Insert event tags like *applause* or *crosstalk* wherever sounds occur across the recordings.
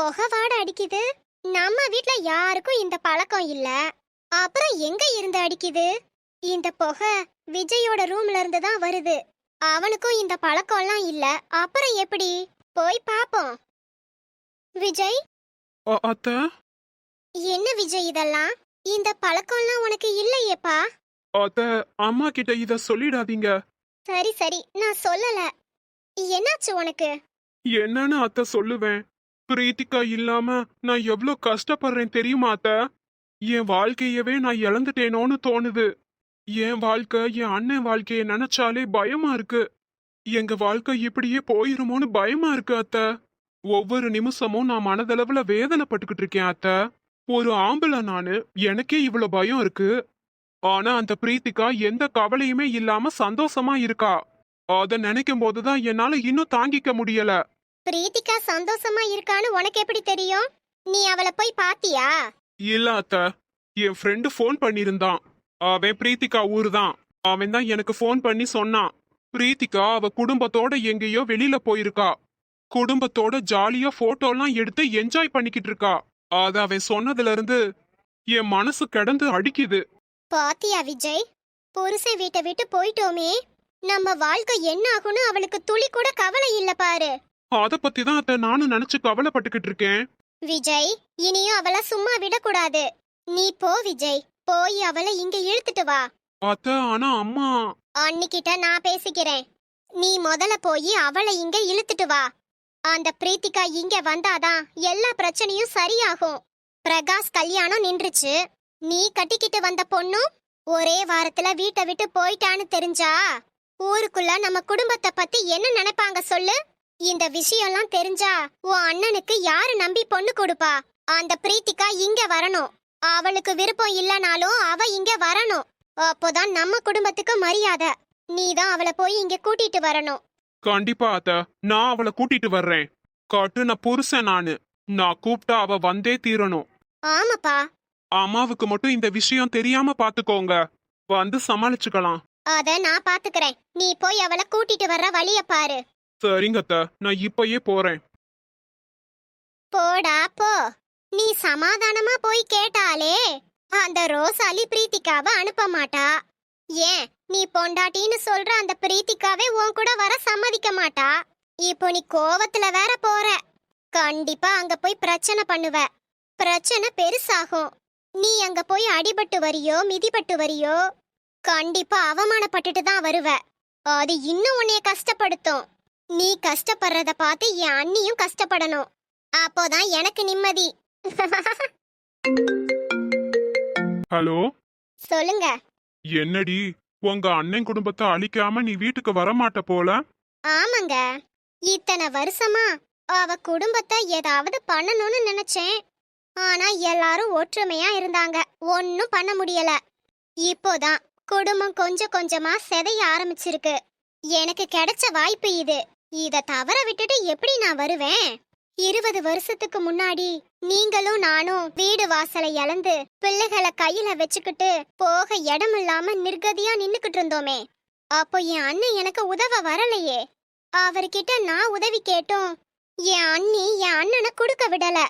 புகை வாடை அடிக்குது. நம்ம வீட்ல யாருக்கும் இந்த பழக்கம் இல்ல. அப்புறம் எங்க இருந்து அடிக்குது? இந்த புகை விஜயோட ரூம்ல இருந்து தான் வருது. அவனுக்கும் இந்த பழக்கம்லாம் இல்ல. அப்புறம் எப்படி? போய் பாப்போம். விஜய்? அத்தை? என்ன விஜய் இதெல்லாம்? இந்த பழக்கம்லாம் உனக்கு இல்லையேப்பா? அத்தை அம்மா கிட்ட இத சொல்லிடாதீங்க. சரி சரி. நான் சொல்லல. என்னாச்சு உனக்கு? என்னன்னு அத்தை சொல்லுவேன். பிரீத்திகா இல்லாம நான் எவ்ளோ கஷ்டப்படுறேன் தெரியுமா அத்த? என் வாழ்க்கையவே நான் இழந்துட்டேனோன்னு தோணுது. என் வாழ்க்கை என் அண்ணன் வாழ்க்கைய நினைச்சாலே பயமா இருக்கு. எங்க வாழ்க்கை இப்படியே போயிருமோன்னு பயமா இருக்கு அத்த? ஒவ்வொரு நிமிஷமும் நான் மனதளவுல வேதனைப்பட்டுக்கிட்டு இருக்கேன் அத்த. ஒரு ஆம்பளை நானு எனக்கே இவ்வளவு பயம் இருக்கு. ஆனா அந்த பிரீத்திகா எந்த கவலையுமே இல்லாம சந்தோஷமா இருக்கா. அத நினைக்கும் போதுதான் என்னால இன்னும் தாங்கிக்க முடியல. பிரீத்திகா சந்தோஷமா இருக்கான்னு உனக்கு எப்படி தெரியும்? நீ அவளை போய் பாத்தியா? இல்ல அத்த என் ஃப்ரெண்டு ஃபோன் பண்ணிருந்தான். அவன் பிரீத்திகா ஊர் தான் அவன் தான் எனக்கு ஃபோன் பண்ணி சொன்னான். பிரீத்திகா அவ குடும்பத்தோட எங்கேயோ வெளியில போயிருக்கா. குடும்பத்தோட ஜாலியா போட்டோலாம் எடுத்து என்ஜாய் பண்ணிக்கிட்டு இருக்கா. அத அவன் சொன்னதுல இருந்து என் மனசு கிடந்து அடிக்குது. பாத்தியா விஜய்? புருஷன் வீட்டை விட்டு போயிட்டோமே. நம்ம வாழ்க்கை என்ன ஆகும்னு அவளுக்கு துளி கூட கவலை இல்ல பாரு. அத பத்தி தான் அத்த நானும் நினைச்சு கவலைப்பட்டுக்கிட்டு இருக்கேன். விஜய் இனியும் அவளை சும்மா விடக்கூடாது. நீ போ விஜய் போய் அவளை இங்க இழுத்துட்டு வா. அத்த ஆனா அம்மா அன்னிக்கிட்ட நான் பேசிக்கிறேன். நீ முதல்ல போய் அவளை இங்க இழுத்துட்டு வா. அந்த பிரீத்திகா இங்க வந்தாதான் எல்லா பிரச்சனையும் சரியாகும். பிரகாஷ் கல்யாணம் நின்றுச்சு. நீ கட்டிக்கிட்டு வந்த பொண்ணும் ஒரே வாரத்துல வீட்டை விட்டு போயிட்டான்னு தெரிஞ்சா? ஊருக்குள்ள நம்ம குடும்பத்தை பத்தி என்ன நினைப்பாங்க சொல்லு? இந்த விஷயம்லாம் தெரிஞ்சா உன் அண்ணனுக்கு யாரு நம்பி பொண்ணு கொடுப்பா? அந்த பிரீத்திகா இங்க வரணும். அவளுக்கு விருப்பம் இல்லனாலும் அவ இங்க வரணும். அப்போதான் நம்ம குடும்பத்துக்கு மரியாதை. நீ தான் அவளை போய் இங்க கூட்டிட்டு வரணும். கண்டிப்பா அத்த. நான் அவளை கூட்டிட்டு வர்றேன். கட்டுன புருஷன் நானு. நான் கூப்பிட்டா அவ வந்தே தீரணும். ஆமாப்பா. அம்மாவுக்கு மட்டும் இந்த விஷயம் தெரியாம பாத்துக்கோங்க. வந்து சமாளிச்சுக்கலாம். அத நான் பாத்துக்கறேன். நீ போய் அவளை கூட்டிட்டு வர்ற வழிய பாரு. சரிங்க அத்த. நான் இப்பயே போறேன். போடா போ. நீ சமாதானமா போய் கேட்டாலே அந்த ரோசாலி பிரீத்திகாவை அனுப்ப மாட்டா. ஏன்? நீ பொண்டாட்டின்னு சொல்ற அந்த பிரீத்திகாவே உன் கூட வர சம்மதிக்க மாட்டா. இப்போ நீ கோவத்துல வேற போற. கண்டிப்பா அங்க போய் பிரச்சனை பண்ணுவ. பிரச்சனை பெருசாகும். நீ அங்க போய் அடிபட்டு வரியோ மிதிபட்டு வரியோ கண்டிப்பா அவமானப்பட்டுட்டு தான் வருவ. அது இன்னும் உன்னைய கஷ்டப்படுத்தும். நீ கஷ்டப்படுறத பார்த்து என் அண்ணியும் கஷ்டப்படணும். அப்போதான் எனக்கு நிம்மதி. ஹலோ? சொல்லுங்க. என்னடி உங்க அண்ணன் குடும்பத்தை அழிக்காம நீ வீட்டுக்கு வரமாட்ட போல? ஆமாங்க. இத்தனை வருஷமா அவ குடும்பத்தை ஏதாவது பண்ணணும்னு நினைச்சேன். ஆனா எல்லாரும் ஒற்றுமையா இருந்தாங்க. ஒன்னும் பண்ண முடியல. இப்போதான் குடும்பம் கொஞ்சம் கொஞ்சமா செதைய ஆரம்பிச்சிருக்கு. எனக்கு கிடைச்ச வாய்ப்பு இது. இத தவற விட்டுட்டு எப்படி நான் வருவேன்? இருபது வருஷத்துக்கு முன்னாடி நீங்களும் நானும் வீடு வாசலை இழந்து பிள்ளைகளை கையில வச்சுக்கிட்டு போக இடம் இல்லாம நிர்கதியா நின்னுக்கிட்டு இருந்தோமே. அப்போ என் அண்ணன் எனக்கு உதவ வரலையே. அவர்கிட்ட நான் உதவி கேட்டோம். என் அண்ணி என் அண்ணனை கொடுக்க விடல.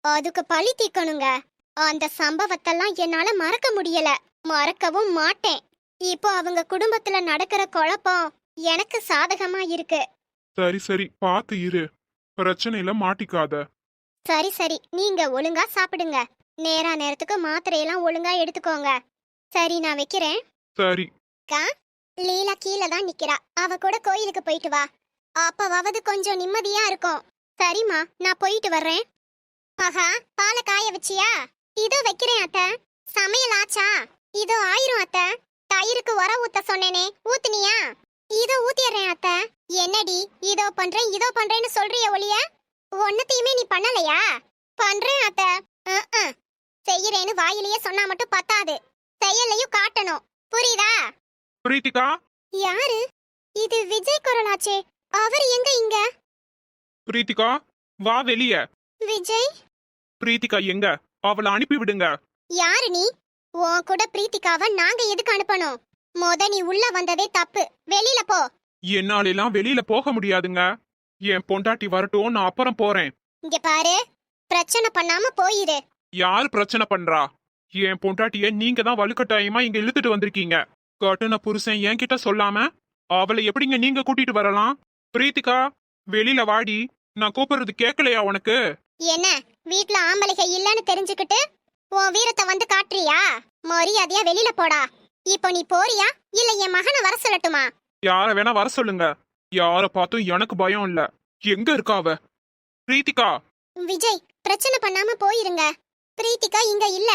அதுக்கு பழி தீக்கணுங்க அந்த சம்பவத்தெல்லாம் என்னால மறக்க முடியல. மறக்கவும் மாட்டேன். இப்போ அவங்க குடும்பத்துல நடக்கிற குழப்பம் எனக்கு சாதகமா இருக்கு. சரி சரி. பாத்து இரு. பிரச்சனையில மாட்டிக்காத. சரி சரி. நீங்க ஒழுங்கா சாப்பிடுங்க. நேரா நேரத்துக்கு மாத்திரையெல்லாம் ஒழுங்கா எடுத்துக்கோங்க. சரி நான் வைக்கிறேன். சரி. லீலா கீழே தான் நிக்கிறா. அவ கூட கோயிலுக்கு போயிட்டு வா. அப்பவாவது கொஞ்சம் நிம்மதியா இருக்கும். சரிம்மா நான் போயிட்டு வர்றேன். ஆஹா பாலை காய வச்சியா? இதோ வைக்கிறேன் அத்த. சமையல் ஆச்சா? இதோ ஆயிரும் அத்த. தயிருக்கு உர ஊத்த சொன்னேனே. ஊத்துனியா? இதோ ஊத்திடுறேன் அத்த. என்னடி? இதோ பண்றேன் இதோ பண்றேன்னு சொல்றிய ஒளிய ஒன்னத்தையுமே நீ பண்ணலையா? பண்றேன் அத்த. செய்யறேன்னு வாயிலேயே சொன்னா மட்டும் பத்தாது. செயல்லையும் காட்டணும். புரியுதா? பிரீத்திகா? யாரு? இது விஜய் குரலாச்சே. அவர் எங்க இங்க? பிரீத்திகா வா வெளிய. விஜய்? பிரீத்திகா எங்க? அவளை அனுப்பி விடுங்க யாரு நீ? உன் கூட பிரீத்திகாவை நாங்க எதுக்கு அனுப்பணும்? மொத நீ உள்ள வந்ததே தப்பு. வெளியில போ. என்னாலெல்லாம் வெளியில போக முடியாதுங்க. என் பொண்டாட்டி வரட்டும் நான் அப்புறம் போறேன். இங்க பாரு. பிரச்சனை பண்ணாம போயிரு. யார் பிரச்சனை பண்றா? என் பொண்டாட்டிய நீங்க தான் வலுக்கட்டாயமா இங்க இழுத்துட்டு வந்திருக்கீங்க. கட்டுன புருஷன் என்கிட்ட சொல்லாம அவளை எப்படிங்க நீங்க கூட்டிட்டு வரலாம்? பிரீத்திகா வெளியில வாடி. நான் கூப்பிடுறது கேட்கலையா உனக்கு? என்ன? வீட்ல ஆம்பளைக இல்லன்னு தெரிஞ்சுக்கிட்டு உன் வீரத்தை வந்து காட்டுறியா? மரியாதையா வெளியில போடா. இப்போ நீ போறியா? இல்ல என் மகனை வர சொல்லட்டுமா? யார வேணா வர சொல்லுங்க. யார பார்த்தும் எனக்கு பயம் இல்ல. எங்க இருக்கா அவ? பிரீத்திகா! விஜய் பிரச்சனை பண்ணாம போயிருங்க. பிரீத்திகா இங்க இல்ல.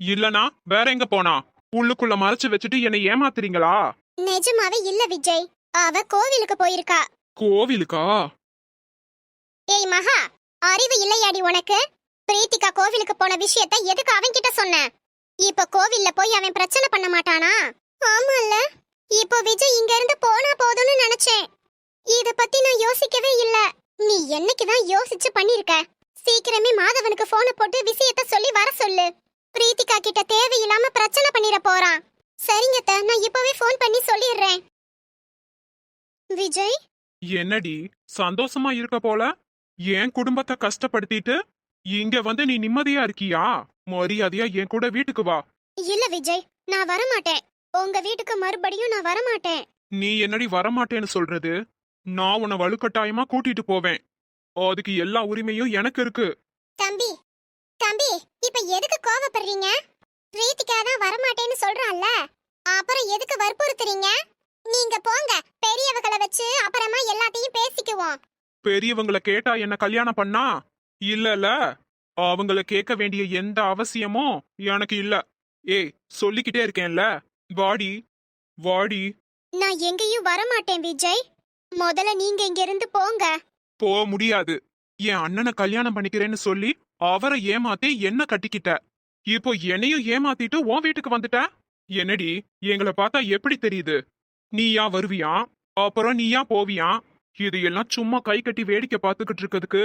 இல்லனா வேற எங்க போனா? உள்ளுக்குள்ள மறைச்சு வச்சுட்டு என்னை ஏமாத்துறீங்களா? நிஜமாவே இல்ல விஜய். அவ கோவிலுக்கு போயிருக்கா. கோவிலுக்கா? ஏய் மகா அறிவு இல்லையாடி உனக்கு? பிரீத்திகா கோவிலுக்கு போன விஷயத்த எதுக்கு அவன்கிட்ட சொன்ன? இப்ப கோவில்ல போய் அவன் பிரச்சனை பண்ண மாட்டானா? ஆமால இப்போ விஜய் இங்க இருந்து போனா போதும்னு நினைச்சேன். இத பத்தி நான் யோசிக்கவே இல்ல. நீ என்னைக்குதான் யோசிச்சு பண்ணிருக்க? சீக்கிரமே மாதவனுக்கு போன போட்டு விஷயத்த சொல்லி வர சொல்லு. பிரீத்திகா கிட்ட தேவையில்லாம பிரச்சனை பண்ணிட போறான். சரிங்க அத்தை, நான் இப்பவே ஃபோன் பண்ணி சொல்லிடுறேன். விஜய்? என்னடி சந்தோஷமா இருக்க போல? என் குடும்பத்தை கஷ்டப்படுத்திட்டு இங்க வந்து நீ நிம்மதியா இருக்கியா? மரியாதையா என் கூட வீட்டுக்கு வா. இல்ல விஜய் நான் வரமாட்டேன். உங்க வீட்டுக்கு மறுபடியும் நான் வரமாட்டேன். நீ என்னடி வரமாட்டேன்னு சொல்றது? நான் உன்னை வலுக்கட்டாயமா கூட்டிட்டு போவேன். அதுக்கு எல்லா உரிமையும் எனக்கு இருக்கு. தம்பி தம்பி இப்ப எதுக்கு கோவப்படுறீங்க? பிரீத்திகா தான் வரமாட்டேன்னு சொல்றான்ல. அப்புறம் எதுக்கு வற்புறுத்துறீங்க? நீங்க போங்க பெரியவகளை வச்சு அப்புறமா எல்லாத்தையும் பேசிக்குவோம். பெரியவங்கள கேட்டா என்ன கல்யாணம் பண்ணா? இல்லல அவங்கள கேட்க வேண்டிய எந்த அவசியமும் எனக்கு இல்ல. ஏய் சொல்லிக்கிட்டே இருக்கேன்ல. வாடி வாடி. நான் எங்கேயும் வரமாட்டேன் விஜய். முதல்ல நீங்க இங்க இருந்து போங்க. போக முடியாது. என் அண்ணனை கல்யாணம் பண்ணிக்கிறேன்னு சொல்லி அவரை ஏமாத்தி என்ன கட்டிக்கிட்ட? இப்போ என்னையும் ஏமாத்திட்டு உன் வீட்டுக்கு வந்துட்ட? என்னடி எங்களை பார்த்தா எப்படி தெரியுது? நீயா வருவியா? அப்புறம் நீயா போவியா? இது எல்லாம் சும்மா கை கட்டி வேடிக்கை பார்த்துக்கிட்டு இருக்கிறதுக்கு.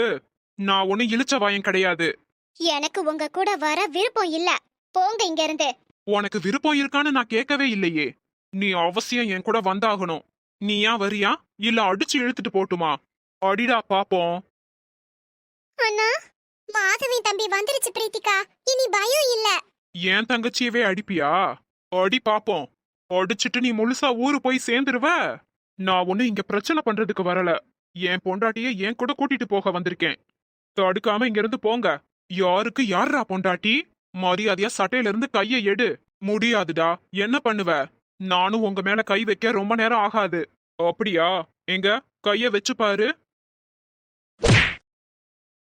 நான் ஒண்ணு இழிச்ச வாயம் கிடையாது. எனக்கு உங்க கூட வர விருப்பம் இல்ல. போங்க இங்க இருந்து உனக்கு விருப்பம் இருக்கான்னு நான் கேட்கவே இல்லையே. நீ அவசியம் என் கூட வந்தாகணும். நீயா வரியா? இல்ல அடிச்சு இழுத்துட்டு போட்டுமா? அடிடா பாப்போம். அண்ணா மாதவி தம்பி வந்துருச்சு பிரீத்திகா. இனி பயம் இல்ல. என் தங்கச்சியவே அடிப்பியா? அடி பாப்போம். அடிச்சிட்டு நீ முழுசா ஊரு போய் சேர்ந்துருவ? நான் ஒண்ணு இங்க பிரச்சனை பண்றதுக்கு வரல. என் பொண்டாட்டிய என் கூட கூட்டிட்டு போக வந்திருக்கேன். தடுக்காம இங்கிருந்து போங்க. யாருக்கு யார்ரா பொண்டாட்டி? மரியாதையா சட்டையில இருந்து கையை எடு. முடியாதுடா. என்ன பண்ணுவ? நானும் உங்க மேல கை வைக்க ரொம்ப நேரம் ஆகாது. அப்படியா? எங்க? கைய வச்சு பாரு.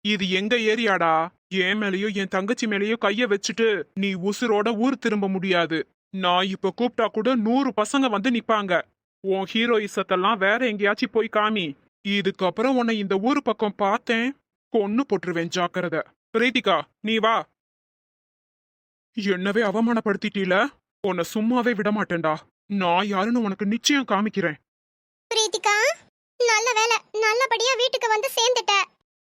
இது எங்க ஏரியாடா? என் மேலயோ என் தங்கச்சி மேலயோ கைய வச்சுட்டு நீ உசுரோட ஊர் திரும்ப முடியாது. நான் இப்ப கூப்பிட்டா கூட நூறு பசங்க வந்து நிப்பாங்க. உன் ஹீரோயிசத்தெல்லாம் வேற எங்கேயாச்சும் போய் காமி. இதுக்கப்புறம் உன்னை இந்த ஊர் பக்கம் பார்த்தேன். கொன்னு போட்டுருவேன் ஜாக்கிரத. பிரீத்திகா நீ வா. என்னவே அவமானப்படுத்திட்டீல? உன்னை சும்மாவே விட மாட்டேன்டா நான் யாருன்னு உனக்கு நிச்சயம் காமிக்கிறேன். பிரீத்திகா நல்ல வேலை நல்லபடியா வீட்டுக்கு வந்து சேர்ந்துட்ட.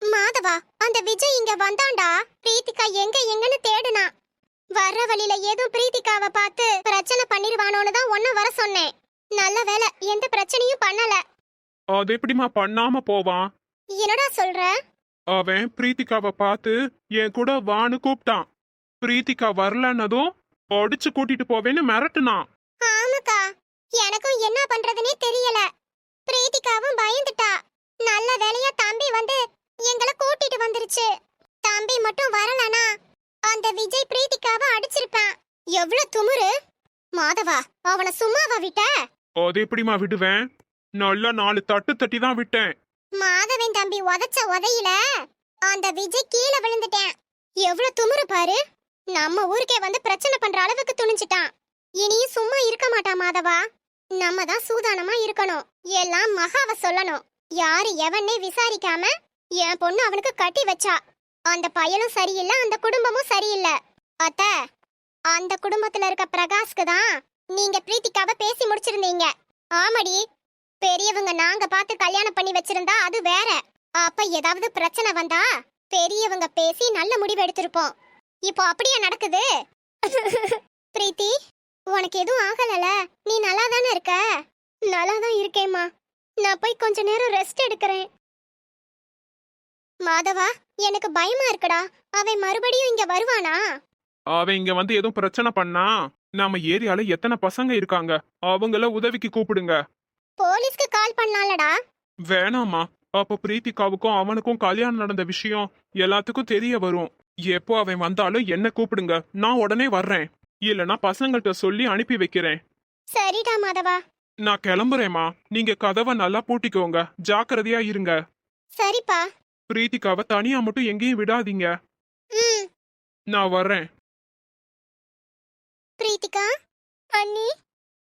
மாதவா அந்த விஜய் இங்க வந்தான்டா. பிரீத்திகா எங்க எங்கன்னு தேடுனா. வர்ற வழியில ஏதும் பிரீத்திகாவை பார்த்து பிரச்சனை பண்ணிருவானோன்னு தான் ஒன்னும் வர சொன்னேன். நல்ல வேலை எந்த பிரச்சனையும் பண்ணல. அது எப்படிம்மா பண்ணாம போவான்? என்னடா சொல்ற? அவன் பிரீத்திகாவை பார்த்து என் கூட வான்னு கூப்பிட்டான். பிரீத்திகா வரலன்னதும் அடிச்சு கூட்டிட்டு போவேன்னு மிரட்டுனான். ஆமாக்கா. எனக்கும் என்ன பண்றதுனே தெரியல. பிரீத்திகாவும் பயந்துட்டா. நல்ல வேலையா தம்பி வந்து எங்களை கூட்டிட்டு வந்துருச்சு. தம்பி மட்டும் வரலனா அந்த விஜய் பிரீத்திகாவை அடிச்சிருப்பான். எவ்வளவு துமுறு மாதவா அவனை சும்மாவா விட்ட? அது எப்படிம்மா விடுவேன்? நல்லா நாலு தட்டு தட்டி தான் விட்டேன். மாதவன் தம்பி உதைச்ச உதையில அந்த விஜய் கீழே விழுந்துட்டேன். எவ்வளவு துமுறு பாரு. நம்ம ஊருக்கே வந்து பிரச்சனை பண்ற அளவுக்கு துணிஞ்சிட்டான். இனியும் சும்மா இருக்க மாட்டான் மாதவா. நம்ம தான் சூதானமா இருக்கணும். எல்லாம் மகாவ சொல்லணும். யாரு எவனே விசாரிக்காம என் பொண்ணு அவனுக்கு கட்டி வச்சா. அந்த பையனும் சரியில்லை அந்த குடும்பமும் சரியில்லை. அத்த அந்த குடும்பத்துல இருக்க பிரகாஷ்க்கு தான் நீங்க பிரீத்திக்காக பேசி முடிச்சிருந்தீங்க. ஆமடி பெரியவங்க நாங்க பார்த்து கல்யாணம் பண்ணி வச்சிருந்தா அது வேற. அப்ப ஏதாவது பிரச்சனை வந்தா பெரியவங்க பேசி நல்ல முடிவு எடுத்திருப்போம். இப்போ அப்படியே நடக்குது? *laughs* பிரீத்தி உனக்கு எதுவும் ஆகலல? நீ நல்லா தானே இருக்க? நல்லா தான் இருக்கேம்மா. நான் போய் கொஞ்ச நேரம் ரெஸ்ட் எடுக்கிறேன். மாதவா எனக்கு பயமா இருக்குடா. அவன் மறுபடியும் இங்க வருவானா? அவன் இங்க வந்து எதுவும் பிரச்சனை பண்ணா நம்ம ஏரியால எத்தனை பசங்க இருக்காங்க? அவங்கள உதவிக்கு கூப்பிடுங்க. போலீஸ்க்கு கால் பண்ணாலடா வேணாமா அப்ப பிரீத்திகாவுக்கும் அவனுக்கும் கல்யாணம் நடந்த விஷயம் எல்லாத்துக்கும் தெரிய வரும். எப்போ அவன் வந்தாலும் என்ன கூப்பிடுங்க. நான் உடனே வர்றேன். இல்லனா பசங்கள்ட்ட சொல்லி அனுப்பி வைக்கிறேன். சரிடா மாதவா. நான் கிளம்புறேம்மா. நீங்க கதவை நல்லா பூட்டிக்கோங்க. ஜாக்கிரதையா இருங்க. சரிப்பா. பிரீத்திகாவை தனியா மட்டும் எங்கேயும் விடாதீங்க. நான் வர்றேன். பிரீத்திகா அண்ணி.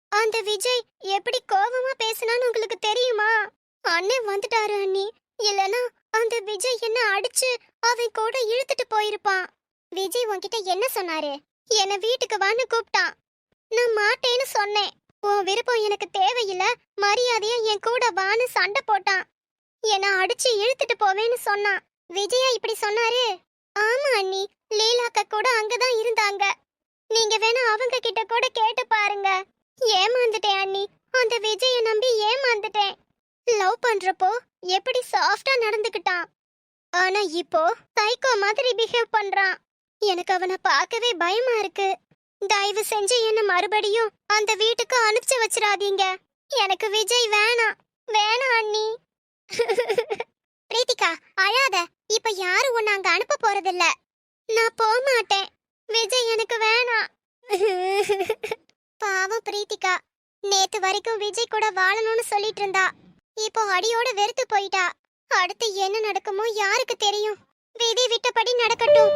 அந்த விஜய் எப்படி கோவமா பேசினான்னு உங்களுக்கு தெரியுமா? அண்ணன் வந்துட்டாரு அண்ணி. இல்லனா அந்த விஜய் என்ன அடிச்சு அவன் கூட இழுத்துட்டு போயிருப்பான். விஜய் உன்கிட்ட என்ன சொன்னாரு? என்ன வீட்டுக்கு வான்னு கூப்பிட்டான். நான் மாட்டேன்னு சொன்னேன். உன் விருப்பம் எனக்கு தேவையில்ல. மரியாதையா என் கூட வான்னு சண்டை போட்டான். என்ன அடிச்சு இழுத்துட்டு போவேன்னு சொன்னான். விஜயா இப்படி சொன்னாரு? ஆமா அண்ணி. லீலாக்கா கூட அங்கதான் இருந்தாங்க. நீங்க வேணா அவங்க கிட்ட கூட கேட்டு பாருங்க. ஏமாந்துட்டேன் அண்ணி. அந்த விஜய நம்பி ஏமாந்துட்டேன். லவ் பண்றப்போ எப்படி சாஃப்டா நடந்துக்கிட்டான். ஆனா இப்போ சைக்கோ மாதிரி பிஹேவ் பண்றான். எனக்கு அவனை பார்க்கவே பயமா இருக்கு. தயவு செஞ்சு என்ன மறுபடியும் அந்த வீட்டுக்கு அனுப்பிச்சு வச்சிடாதீங்க. எனக்கு விஜய் வேணாம். வேணாம் அண்ணி. *laughs* பிரீத்திகா அழாத. இப்ப யாரும் உன்னை அங்க அனுப்ப போறதில்ல. நான் போக மாட்டேன் விஜய் எனக்கு வேணாம். *laughs* பாவம் பிரீத்திகா. நேத்து வரைக்கும் விஜய் கூட வாழணும்னு சொல்லிட்டு இருந்தா. இப்போ அடியோட வெறுத்து போயிட்டா. அடுத்து என்ன நடக்குமோ யாருக்கு தெரியும்? விதி விட்டபடி நடக்கட்டும்.